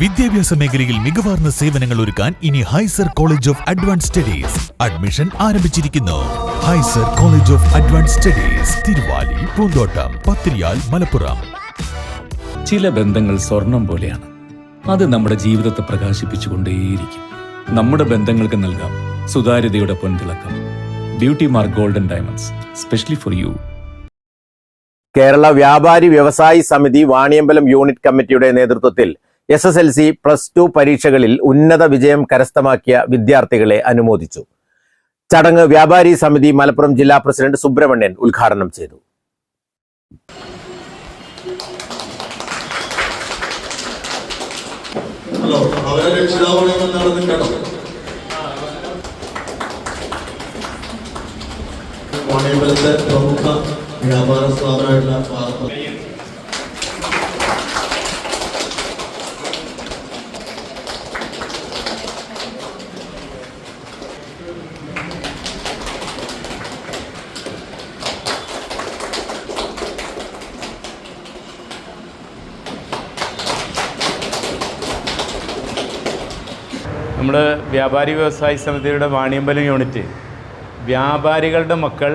വിദ്യാഭ്യാസ മേഖലയിൽ മികവാർന്ന സേവനങ്ങൾ ഒരുക്കാൻ ഇനി Hyser college of advance studies admission ആരംഭിച്ചിരിക്കുന്നു. Hyser college of advance studies Thiruvali Poonthottam Pathiriyal Malappuram. ചില ബന്ധങ്ങൾ സ്വർണം പോലെയാണ്. അത് നമ്മുടെ ജീവിതത്തെ പ്രകാശിപ്പിച്ചുകൊണ്ടേയിരിക്കും. നമ്മുടെ ബന്ധങ്ങൾക്ക് നൽകാം സുതാര്യതയുടെ പൊൻതിളക്കം. Beauty mark golden diamonds specially for you Kerala Vyapari Vyavasayi Samithi Vaniyambalam unit കമ്മിറ്റിയുടെ നേതൃത്വത്തിൽ S S L C plus two പരീക്ഷകളിൽ ഉന്നത വിജയം കരസ്ഥമാക്കിയ വിദ്യാർത്ഥികളെ അനുമോദിച്ചു. ചടങ്ങ് വ്യാപാരി സമിതി മലപ്പുറം ജില്ലാ പ്രസിഡന്റ് സുബ്രഹ്മണ്യൻ ഉദ്ഘാടനം ചെയ്തു. ഹലോ അവരെ വാണിയമ്പലത്തെ പ്രമുഖ വ്യാപാര സ്ഥാപനമായിട്ടുള്ള നമ്മുടെ വ്യാപാരി വ്യവസായി സമിതിയുടെ വാണിയമ്പലം യൂണിറ്റ് വ്യാപാരികളുടെ മക്കൾ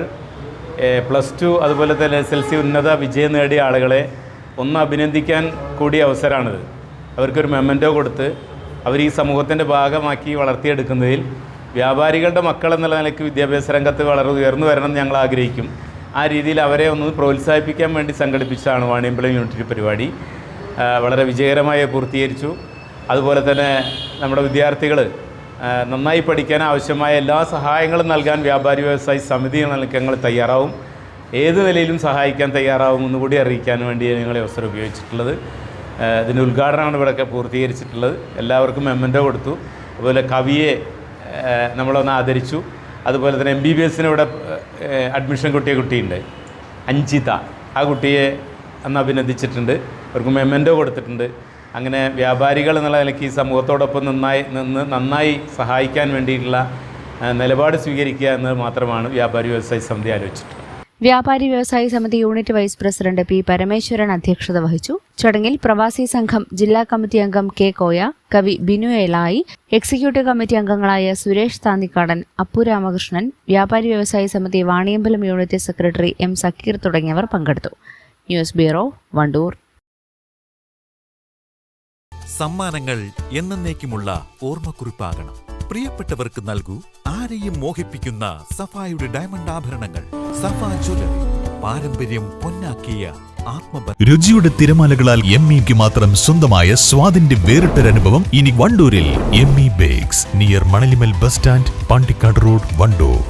പ്ലസ് ടു അതുപോലെ തന്നെ എസ് എൽ സി ഉന്നത വിജയം നേടിയ ആളുകളെ ഒന്ന് അഭിനന്ദിക്കാൻ കൂടിയ അവസരമാണിത്. അവർക്കൊരു മെമ്മന്റോ കൊടുത്ത് അവർ ഈ സമൂഹത്തിന്റെ ഭാഗമാക്കി വളർത്തിയെടുക്കുന്നതിൽ വ്യാപാരികളുടെ മക്കൾ എന്നുള്ള നിലയ്ക്ക് വിദ്യാഭ്യാസ രംഗത്ത് വളരെ ഉയർന്നു വരണം ഞങ്ങൾ ആഗ്രഹിക്കും. ആ രീതിയിൽ അവരെ ഒന്ന് പ്രോത്സാഹിപ്പിക്കാൻ വേണ്ടി സംഘടിപ്പിച്ചതാണ് വാണിയമ്പലം യൂണിറ്റ് പരിപാടി. വളരെ വിജയകരമായി പൂർത്തീകരിച്ചു. അതുപോലെ തന്നെ നമ്മുടെ വിദ്യാർത്ഥികൾ നന്നായി പഠിക്കാൻ ആവശ്യമായ എല്ലാ സഹായങ്ങളും നൽകാൻ വ്യാപാരി വ്യവസായി സമിതി ഞങ്ങൾ തയ്യാറാവും. ഏത് നിലയിലും സഹായിക്കാൻ തയ്യാറാവും എന്നുകൂടി അറിയിക്കാൻ വേണ്ടി ഞങ്ങൾ അവസരം ഉപയോഗിച്ചിട്ടുള്ളത്. ഇതിന്റെ ഉദ്ഘാടനമാണ് ഇവിടെയൊക്കെ പൂർത്തീകരിച്ചിട്ടുള്ളത്. എല്ലാവർക്കും മെമ്മന്റോ കൊടുത്തു. അതുപോലെ കവിയെ നമ്മളൊന്ന് ആദരിച്ചു. അതുപോലെ തന്നെ എം ബി ബി എസിന് ഇവിടെ അഡ്മിഷൻ കിട്ടിയ കുട്ടിയുണ്ട് അഞ്ചിത ആ കുട്ടിയെ അന്ന് അഭിനന്ദിച്ചിട്ടുണ്ട്. അവർക്ക് മെമ്മന്റോ കൊടുത്തിട്ടുണ്ട്. അങ്ങനെ വ്യാപാരികൾ എന്നുള്ള നിലയ്ക്ക് ഈ സമൂഹത്തോടൊപ്പം നന്നായി നിന്ന് നന്നായി സഹായിക്കാൻ വേണ്ടിയിട്ടുള്ള നിലപാട് സ്വീകരിക്കുക എന്നത് മാത്രമാണ് വ്യാപാരി വ്യവസായ സമിതി ആലോചിച്ചിട്ടുള്ളത്. Vyapari Vyavasayi Samithi unit vice president P Parameswaran അധ്യക്ഷത വഹിച്ചു. ചടങ്ങിൽ പ്രവാസി സംഘം ജില്ലാ കമ്മിറ്റി അംഗം കെ കോയ കവി ബിനു എലായി എക്സിക്യൂട്ടീവ് കമ്മിറ്റി അംഗങ്ങളായ Suresh താന്നിക്കാടൻ Appu Ramakrishnan Vyapari Vyavasayi Samithi Vaniyambalam unit secretary M Sakkeer തുടങ്ങിയവർ പങ്കെടുത്തു. News bureau Wandoor. സമ്മാനങ്ങൾ എന്നേക്കുമുള്ള ഓർമ്മക്കുറിപ്പാകണം. പ്രിയപ്പെട്ടവർക്ക് നൽകൂ ആരെയും മോഹിപ്പിക്കുന്ന സഫായുടെ ഡയമണ്ട് ആഭരണങ്ങൾ. സഫാ ജ്വല്ലറി പാരമ്പര്യം പൊന്നാക്കിയ രുചിയുടെ തിരമാലകളാൽ എം ഇക്ക് മാത്രം സ്വന്തമായ സ്വാദിന്റെ വേറിട്ടൊരനുഭവം ഇനി വണ്ടൂരിൽ M E bakes near Manalimal bus stand Pandikkad road Wandoor.